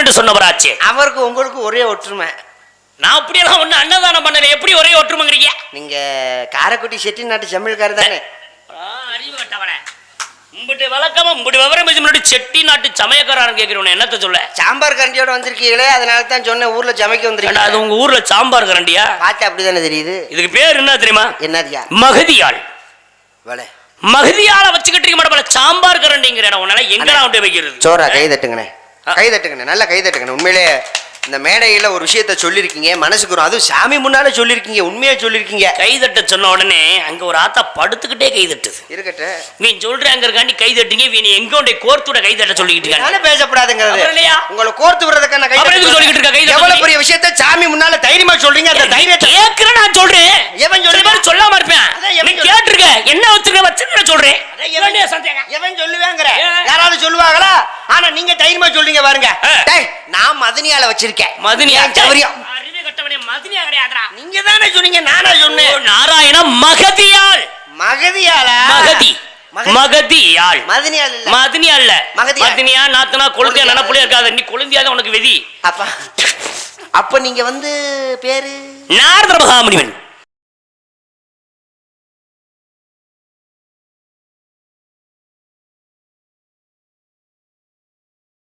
என்று சொன்னவராச்சே? அவருக்கு உங்களுக்கு ஒரே ஒற்றுமை. நான் அப்படியெல்லாம் ஒண்ணு அன்னதானம் பண்ணல. எப்படி ஒரே ஒற்றுமைங்கிறீங்க? நீங்க காரைக்குடி செட்டி நாட்டு செம்மல்காரர் தானே அறிவு கட்டவனே. உம்பிட்டு வழக்கமா விவரம் பேசி முன்னாடி செட்டி நாட்டு சமயக்காரன் கேட்கிறவன என்னத்த சொல்ல? சாம்பார் கரண்டியோட வந்திருக்கீங்களே அதனால தான் சொன்னேன் ஊர்ல சமைக்க ஏண்டா, வந்திருக்கீங்க அது உங்க ஊர்ல சாம்பார் கரண்டியா? பார்த்தா அப்படிதானே தெரியுது. இதுக்கு பேர் என்ன தெரியுமா? என்னதியா மகதியாள். வேலை மகதியால வச்சுக்கிட்டு இருக்க மாட்டேன் சாம்பார் கரண்டிங்கிற உன்னால எங்கடா கொண்டு வைக்கிறது சோரா கை தட்டுங்கண்ணே. கை தட்டுங்கண்ணே நல்லா கை தட்டுங்கண்ணே. உண்மையிலே இந்த மேடையில ஒரு விஷயத்த சொல்லியிருக்கீங்க மனசுக்கு வரும் அதுவும் சாமி முன்னால சொல்லியிருக்கீங்க உண்மையா சொல்லியிருக்கீங்க கை தட்ட சொன்ன உடனே அங்க ஒரு ஆத்தா படுத்துக்கிட்டே கை தட்டுது. இருக்கட்டும். நீ சொல்றாங்கிறக்காண்டி கை தட்டிங்க நீ எங்க உடைய கோர்த்துட கை தட்ட சொல்லிக்கிட்டு இருக்காங்க. நானே பேசப்படாதுங்கிறது. இல்லையா? உங்களை கோர்த்து விடுறதுக்கான கை சொல்லிக்கிட்டு இருக்க? கை எவ்வளவு? பெரிய விஷயத்த சாமி முன்னால தைரியமா சொல்றீங்க அந்த தைரியத்தை கேக்குற நான் சொல்றேன். எவன் சில சொல்லுவா? பேர் சொல்லாம இருப்பேன். நீ? கேட்டிருக்க என்ன வச்சிருக்க வச்சிருக்க சொல்றேன். அதான் எவன் சொல்லுவேங்கிற? யாராவது சொல்லுவாங்களா? ஆனா நீங்க தைரியமா சொல்றீங்க பாருங்க. டேய், நான் மதனியால வச்சிருக்கேன். மதினியா? என் சௌரியம். அறிவு கட்டவனே மதினியா கிடையாதுடா. நீங்க தானே சொன்னீங்க நானா ஓ, சொன்னேன் நாராயண மகதியாள்? மகதியால மகதி. மகதி. மகதியாள். மதனியால் இல்ல. மகதியாள். மதினியா நாத்தனா கொழுந்தியா கொழுந்தியா. நினப்புலயே இருக்காது. நீ உனக்கு விதி. அப்ப. அப்ப நீங்க வந்து பேரு? நாரத மகாமுனிவன்.